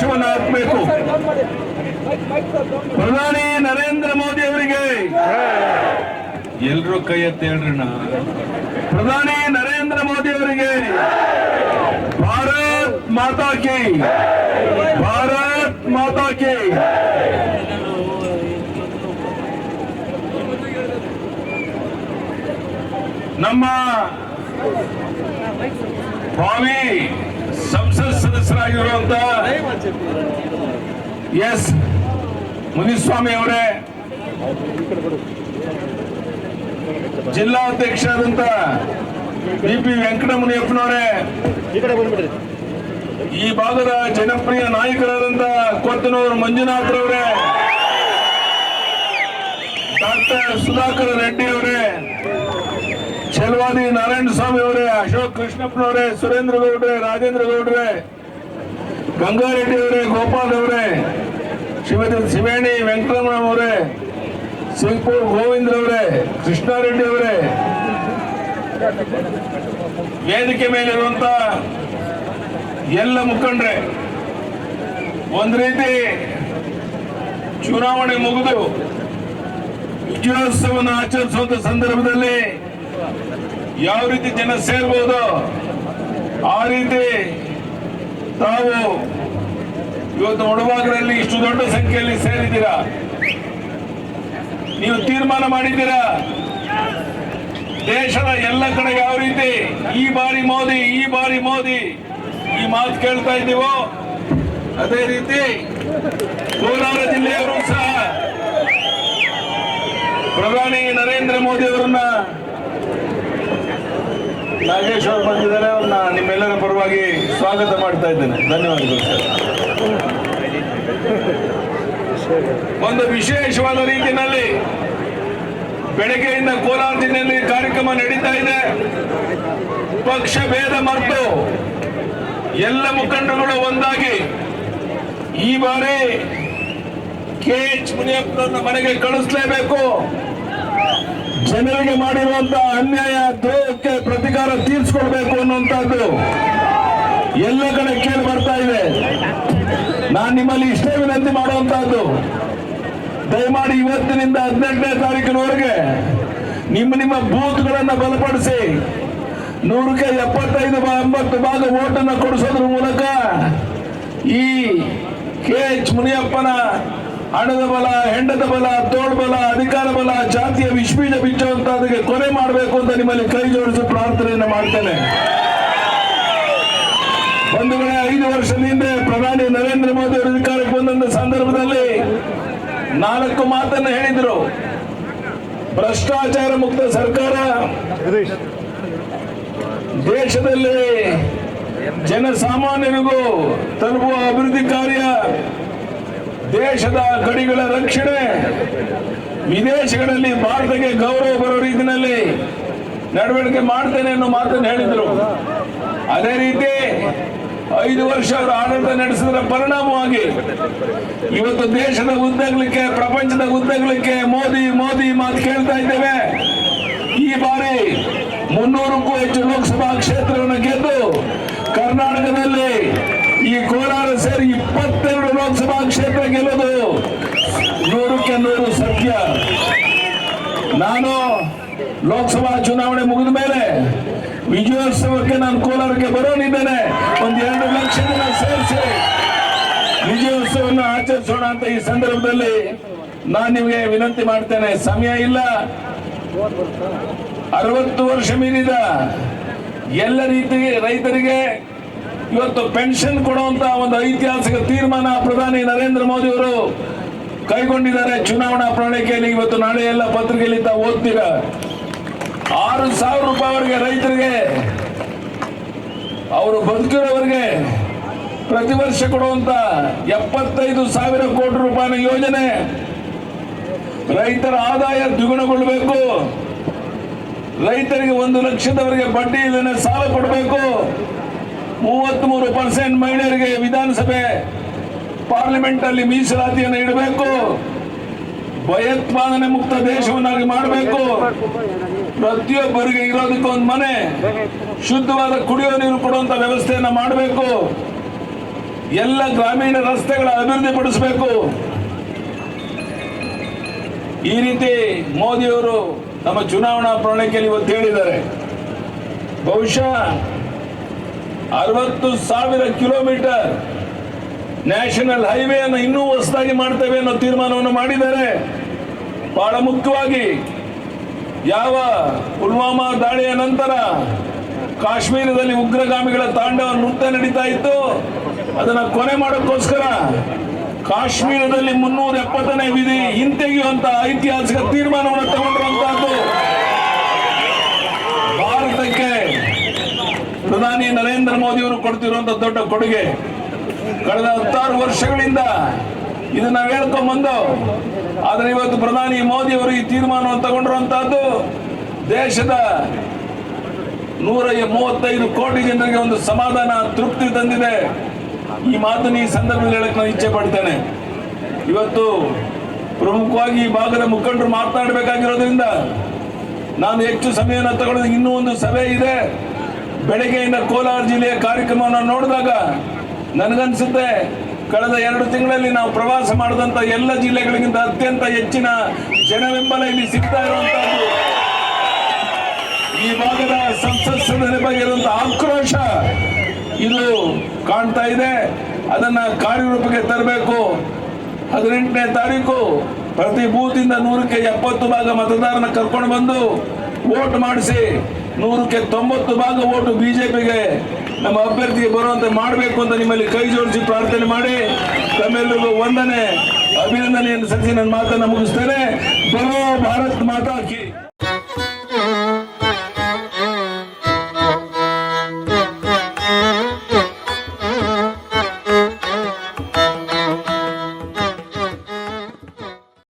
ದೇಶವನ್ನು ಹಾಕಬೇಕು ಪ್ರಧಾನಿ ನರೇಂದ್ರ ಮೋದಿ ಅವರಿಗೆ. ಎಲ್ರೂ ಕೈ ಎತ್ತಿ ಹೇಳ್ರಣ ಪ್ರಧಾನಿ ನರೇಂದ್ರ ಮೋದಿ ಅವರಿಗೆ. ಭಾರತ್ ಮಾತಾ ಕಿ. ಭಾರತ್ ಮಾತಾ ಕಿ. ನಮ್ಮ ಭಾವಿ ಎಸ್ ಮುನಿಸ್ವಾಮಿ ಅವರೇ. ಜಿಲ್ಲಾಧ್ಯಕ್ಷರಾದಂತ ಬಿ ಪಿ ವೆಂಕಟಮುನಿಯಪ್ಪನವರೇ. ಈ ಭಾಗದ ಜನಪ್ರಿಯ ನಾಯಕರಾದಂತ ಕೊತ್ತನೂರು ಮಂಜುನಾಥ್ ಅವರೇ ಡಾಕ್ಟರ್ ಸುಧಾಕರ್ ರೆಡ್ಡಿ ಅವರೇ. ಚೆಲ್ವಾದಿ ನಾರಾಯಣ ಸ್ವಾಮಿ ಅವರೇ, ಅಶೋಕ್ ಕೃಷ್ಣಪ್ಪನವರೇ, ಸುರೇಂದ್ರ ಗೌಡ್ರೆ, ರಾಜೇಂದ್ರ ಗೌಡ್ರೆ. ಗಂಗಾರೆಡ್ಡಿ ಅವರೇ, ಗೋಪಾಲ್ ಅವರೇ, ಶ್ರೀಮತಿ ಶಿವೇಣಿ ವೆಂಕಟರಮಣ ಅವರೇ ಸಿಂಪು ಗೋವಿಂದ್ರ ಅವರೇ, ಕೃಷ್ಣಾರೆಡ್ಡಿ ಅವರೇ, ವೇದಿಕೆ ಮೇಲಿರುವಂತ ಎಲ್ಲ ಮುಖಂಡ್ರೆ, ಒಂದ್ ರೀತಿ ಚುನಾವಣೆ ಮುಗಿದು ವಿಜಯೋತ್ಸವವನ್ನು ಆಚರಿಸುವಂತ ಸಂದರ್ಭದಲ್ಲಿ ಯಾವ ರೀತಿ ಜನ ಸೇರ್ಬೋದು, ಆ ರೀತಿ ತಾವು ಇವತ್ತು ಮುಳುಬಾಗರಲ್ಲಿ ಇಷ್ಟು ದೊಡ್ಡ ಸಂಖ್ಯೆಯಲ್ಲಿ ಸೇರಿದ್ದೀರಾ? ನೀವು ತೀರ್ಮಾನ ಮಾಡಿದ್ದೀರಾ? ದೇಶದ ಎಲ್ಲ ಕಡೆ ಯಾವ ರೀತಿ ಈ ಬಾರಿ ಮೋದಿ, ಈ ಬಾರಿ ಮೋದಿ, ಈ ಮಾತು ಕೇಳ್ತಾ ಇದ್ದೀವೋ? ಅದೇ ರೀತಿ ಕೋಲಾರ ಜಿಲ್ಲೆಯವರು ಸಹ ಪ್ರಧಾನಿ ನರೇಂದ್ರ ಮೋದಿ ಅವರನ್ನ ನಾಗೇಶ್ ಅವರು ಬಂದಿದ್ದಾರೆ ಅವ್ರನ್ನ ನಿಮ್ಮೆಲ್ಲರ ಪರವಾಗಿ ಸ್ವಾಗತ ಮಾಡ್ತಾ ಇದ್ದೇನೆ. ಧನ್ಯವಾದಗಳು, ಸರ್. ಒಂದು ವಿಶೇಷವಾದ ರೀತಿಯಲ್ಲಿ ಬೆಳಗ್ಗೆಯಿಂದ ಕೋಲಾರ ಜಿಲ್ಲೆಯಲ್ಲಿ ಕಾರ್ಯಕ್ರಮ ನಡೀತಾ ಇದೆ. ಪಕ್ಷ ಭೇದ ಮರೆತು ಎಲ್ಲ ಮುಖಂಡರುಗಳು ಒಂದಾಗಿ ಈ ಬಾರಿ ಕೆ ಎಚ್ ಮುನಿಯಪ್ಪನನ್ನ ಮನೆಗೆ ಕಳಿಸ್ಲೇಬೇಕು. ಜನರಿಗೆ ಮಾಡಿರುವಂತ ಅನ್ಯಾಯ, ದ್ರೋಹಕ್ಕೆ ಪ್ರತಿಕಾರ ತೀರ್ಸ್ಕೊಡ್ಬೇಕು ಅನ್ನುವಂಥದ್ದು ಎಲ್ಲ ಕಡೆ ಕೇಳಿ ಬರ್ತಾ ಇದೆ. ನಾನು ನಿಮ್ಮಲ್ಲಿ ಇಷ್ಟೇ ವಿನಂತಿ ಮಾಡುವಂತಹದ್ದು ದಯಮಾಡಿ ಇವತ್ತಿನಿಂದ ಹದಿನೆಂಟನೇ ತಾರೀಕಿನವರೆಗೆ ನಿಮ್ಮ ನಿಮ್ಮ ಬೂತ್ಗಳನ್ನು ಬಲಪಡಿಸಿ ನೂರಕ್ಕೆ ಎಪ್ಪತ್ತೈದು ಎಂಬತ್ತು ಭಾಗ ಓಟನ್ನು ಕೊಡಿಸೋದ್ರ ಮೂಲಕ ಈ ಕೆ ಎಚ್ ಮುನಿಯಪ್ಪನ ಹಣದ ಬಲ, ಹೆಂಡದ ಬಲ, ತೋಳ್ ಬಲ, ಅಧಿಕಾರ ಬಲ, ಜಾತಿಯ ವಿಶ್ವೀಜ ಬಿಚ್ಚುವಂತದಕ್ಕೆ ಕೊನೆ ಮಾಡಬೇಕು ಅಂತ ನಿಮ್ಮಲ್ಲಿ ಕೈ ಜೋಡಿಸಿ ಪ್ರಾರ್ಥನೆಯನ್ನು ಮಾಡ್ತೇನೆ. ಬಂಧುಗಳೇ, ಐದು ವರ್ಷದ ಹಿಂದೆ ಪ್ರಧಾನಿ ನರೇಂದ್ರ ಮೋದಿ ಅವರು ಅಧಿಕಾರಕ್ಕೆ ಬಂದಂತ ಸಂದರ್ಭದಲ್ಲಿ ನಾಲ್ಕು ಮಾತನ್ನು ಹೇಳಿದ್ರು. ಭ್ರಷ್ಟಾಚಾರ ಮುಕ್ತ ಸರ್ಕಾರ, ದೇಶದಲ್ಲಿ ಜನಸಾಮಾನ್ಯರಿಗೂ ತಲುಪುವ ಅಭಿವೃದ್ಧಿ ಕಾರ್ಯ ದೇಶದ ಗಡಿಗಳ ರಕ್ಷಣೆ ವಿದೇಶಗಳಲ್ಲಿ ಭಾರತಕ್ಕೆ ಗೌರವ ಬರೋ ರೀತಿಯಲ್ಲಿ ನಡವಳಿಕೆ ಮಾಡ್ತೇನೆ ಅನ್ನೋ ಮಾತನ್ನು ಹೇಳಿದರು. ಅದೇ ರೀತಿ ಐದು ವರ್ಷ ಅವರು ಆಡಳಿತ ನಡೆಸಿದ್ರ ಪರಿಣಾಮವಾಗಿ ಇವತ್ತು ದೇಶದ ಉದ್ದಗಲಿಕ್ಕೆ, ಪ್ರಪಂಚದ ಉದ್ದಗಲಿಕ್ಕೆ ಮೋದಿ ಮೋದಿ ಮಾತು ಕೇಳ್ತಾ ಇದ್ದೇವೆ. ಈ ಬಾರಿ ಮುನ್ನೂರಕ್ಕೂ ಹೆಚ್ಚು ಲೋಕಸಭಾ ಕ್ಷೇತ್ರವನ್ನು ಗೆದ್ದು ಕರ್ನಾಟಕದಲ್ಲಿ ಈ ಕೋಲಾರ ಸೇರಿ ಇಪ್ಪತ್ತೆರಡು ಲೋಕಸಭಾ ಕ್ಷೇತ್ರ ಗೆಲ್ಲೋದು. ನೂರಕ್ಕೆ ನೂರು ಸತ್ಯ. ನಾನು ಲೋಕಸಭಾ ಚುನಾವಣೆ ಮುಗಿದ ಮೇಲೆ ವಿಜಯೋತ್ಸವಕ್ಕೆ ನಾನು ಕೋಲಾರಕ್ಕೆ ಬರೋನಿದ್ದೇನೆ. ಒಂದು ಎರಡು ಲಕ್ಷ ಜನ ಸೇರಿಸಿ ವಿಜಯೋತ್ಸವವನ್ನು ಆಚರಿಸೋಣ ಅಂತ ಈ ಸಂದರ್ಭದಲ್ಲಿ ನಾನು ನಿಮಗೆ ವಿನಂತಿ ಮಾಡ್ತೇನೆ. ಸಮಯ ಇಲ್ಲ. ಅರವತ್ತು ವರ್ಷ ಮೀರಿದ ಎಲ್ಲ ರೀತಿ ರೈತರಿಗೆ ಇವತ್ತು ಪೆನ್ಷನ್ ಕೊಡುವಂತ ಒಂದು ಐತಿಹಾಸಿಕ ತೀರ್ಮಾನ ಪ್ರಧಾನಿ ನರೇಂದ್ರ ಮೋದಿ ಅವರು ಕೈಗೊಂಡಿದ್ದಾರೆ. ಚುನಾವಣಾ ಪ್ರಣಾಳಿಕೆಯಲ್ಲಿ ಇವತ್ತು ನಾಳೆ ಎಲ್ಲ ಪತ್ರಿಕೆಯಲ್ಲಿ ತಾವು ಓದ್ತೀರ ಆರು ಸಾವಿರ ರೂಪಾಯಿವರೆಗೆ ರೈತರಿಗೆ, ಅವರು ಬದುಕಿರೋವರಿಗೆ ಪ್ರತಿ ವರ್ಷ ಕೊಡುವಂತ ಎಪ್ಪತ್ತೈದು ಸಾವಿರ ಕೋಟಿ ರೂಪಾಯಿನ ಯೋಜನೆ ರೈತರ ಆದಾಯ ದ್ವಿಗುಣಗೊಳ್ಳಬೇಕು ರೈತರಿಗೆ ಒಂದು ಲಕ್ಷದವರೆಗೆ ಬಡ್ಡಿ ಇಲ್ಲದೆ ಸಾಲ ಕೊಡಬೇಕು. ಮೂವತ್ಮೂರು ಪರ್ಸೆಂಟ್ ಮಹಿಳೆಯರಿಗೆ ವಿಧಾನಸಭೆ ಪಾರ್ಲಿಮೆಂಟ್ ಅಲ್ಲಿ ಮೀಸಲಾತಿಯನ್ನು ಇಡಬೇಕು. ಭಯೋತ್ಪಾದನೆ ಮುಕ್ತ ದೇಶವನ್ನಾಗಿ ಮಾಡಬೇಕು. ಪ್ರತಿಯೊಬ್ಬರಿಗೆ ಇರೋದಕ್ಕೆ ಒಂದು ಮನೆ. ಶುದ್ಧವಾದ ಕುಡಿಯೋ ನೀರು ಕೊಡುವಂತ ವ್ಯವಸ್ಥೆಯನ್ನ ಮಾಡಬೇಕು. ಎಲ್ಲ ಗ್ರಾಮೀಣ ರಸ್ತೆಗಳ ಅಭಿವೃದ್ಧಿ ಪಡಿಸಬೇಕು. ಈ ರೀತಿ ಮೋದಿಯವರು ನಮ್ಮ ಚುನಾವಣಾ ಪ್ರಣಾಳಿಕೆಯಲ್ಲಿ ಇವತ್ತು ಹೇಳಿದ್ದಾರೆ. ಬಹುಶಃ ಅರವತ್ತು ಸಾವಿರ ಕಿಲೋಮೀಟರ್ ನ್ಯಾಷನಲ್ ಹೈವೇ ಅನ್ನು ಇನ್ನೂ ಹೊಸದಾಗಿ ಮಾಡ್ತೇವೆ ಅನ್ನೋ ತೀರ್ಮಾನವನ್ನು ಮಾಡಿದ್ದಾರೆ ಬಹಳ ಮುಖ್ಯವಾಗಿ ಯಾವ ಪುಲ್ವಾಮಾ ದಾಳಿಯ ನಂತರ ಕಾಶ್ಮೀರದಲ್ಲಿ ಉಗ್ರಗಾಮಿಗಳ ತಾಂಡವ ನೃತ್ಯ ನಡೀತಾ ಇತ್ತು. ಅದನ್ನ ಕೊನೆ ಮಾಡೋಕ್ಕೋಸ್ಕರ ಕಾಶ್ಮೀರದಲ್ಲಿ ಮುನ್ನೂರ ಎಪ್ಪತ್ತನೇ ವಿಧಿ ಹಿಂತೆಗೆಯುವಂತಹ ಐತಿಹಾಸಿಕ ತೀರ್ಮಾನವನ್ನು ತಗೊಂಡಿರುವಂತಹದ್ದು ಭಾರತಕ್ಕೆ ಪ್ರಧಾನಿ ನರೇಂದ್ರ ಮೋದಿ ಅವರು ಕೊಡ್ತಿರುವಂತ ದೊಡ್ಡ ಕೊಡುಗೆ ಕಳೆದ ಹತ್ತಾರು ವರ್ಷಗಳಿಂದ ಇದನ್ನ ಹೇಳ್ಕೊಂಡ್ಬಂದು ಆದರೆ ಇವತ್ತು ಪ್ರಧಾನಿ ಮೋದಿ ಅವರು ಈ ತೀರ್ಮಾನವನ್ನು ತಗೊಂಡಿರುವಂತಹದ್ದು ದೇಶದ ನೂರ ಮೂವತ್ತೈದು ಕೋಟಿ ಜನರಿಗೆ ಒಂದು ಸಮಾಧಾನ, ತೃಪ್ತಿ ತಂದಿದೆ. ಈ ಮಾತನ್ನು ಈ ಸಂದರ್ಭದಲ್ಲಿ ಹೇಳಕ್ ನಾನು ಇಚ್ಛೆ ಪಡ್ತೇನೆ. ಇವತ್ತು ಪ್ರಮುಖವಾಗಿ ಈ ಭಾಗದ ಮುಖಂಡರು ಮಾತನಾಡಬೇಕಾಗಿರೋದ್ರಿಂದ ನಾನು ಹೆಚ್ಚು ಸಮಯವನ್ನು ತಗೊಳ್ಳೋದು ಇನ್ನೂ ಒಂದು ಸಭೆ ಇದೆ. ಬೆಳಗ್ಗೆಯಿಂದ ಕೋಲಾರ ಜಿಲ್ಲೆಯ ಕಾರ್ಯಕ್ರಮವನ್ನು ನೋಡಿದಾಗ ನನಗನ್ಸುತ್ತೆ ಕಳೆದ ಎರಡು ತಿಂಗಳಲ್ಲಿ ನಾವು ಪ್ರವಾಸ ಮಾಡಿದಂತ ಎಲ್ಲ ಜಿಲ್ಲೆಗಳಿಗಿಂತ ಅತ್ಯಂತ ಹೆಚ್ಚಿನ ಜನಬೆಂಬಲ ಇಲ್ಲಿ ಸಿಗ್ತಾ ಇರುವಂತದ್ದು ಈ ಭಾಗದ ಸಂಸತ್ ಬಗ್ಗೆ ಆಕ್ರೋಶ ಇದು ಕಾಣ್ತಾ ಇದೆ. ಅದನ್ನ ಕಾರ್ಯರೂಪಕ್ಕೆ ತರಬೇಕು. ಹದಿನೆಂಟನೇ ತಾರೀಕು ಪ್ರತಿ ಬೂತಿಂದ ನೂರಕ್ಕೆ ಎಪ್ಪತ್ತು ಭಾಗ ಮತದಾರನ ಕರ್ಕೊಂಡು ಬಂದು ವೋಟ್ ಮಾಡಿಸಿ. ನೂರಕ್ಕೆ ತೊಂಬತ್ತು ಭಾಗ ಓಟು ಬಿಜೆಪಿಗೆ. ನಮ್ಮ ಅಭ್ಯರ್ಥಿಗೆ ಬರುವಂತೆ ಮಾಡಬೇಕು ಅಂತ ನಿಮ್ಮಲ್ಲಿ ಕೈ ಜೋಡಿಸಿ ಪ್ರಾರ್ಥನೆ ಮಾಡಿ. ತಮ್ಮೆಲ್ಲರಿಗೂ ವಂದನೆ, ಅಭಿನಂದನೆಯನ್ನು ಸಲ್ಲಿಸಿ ನನ್ನ ಮಾತನ್ನು ಮುಗಿಸ್ತೇನೆ. ಬರೋ ಭಾರತ್ ಮಾತಾ ಕಿ.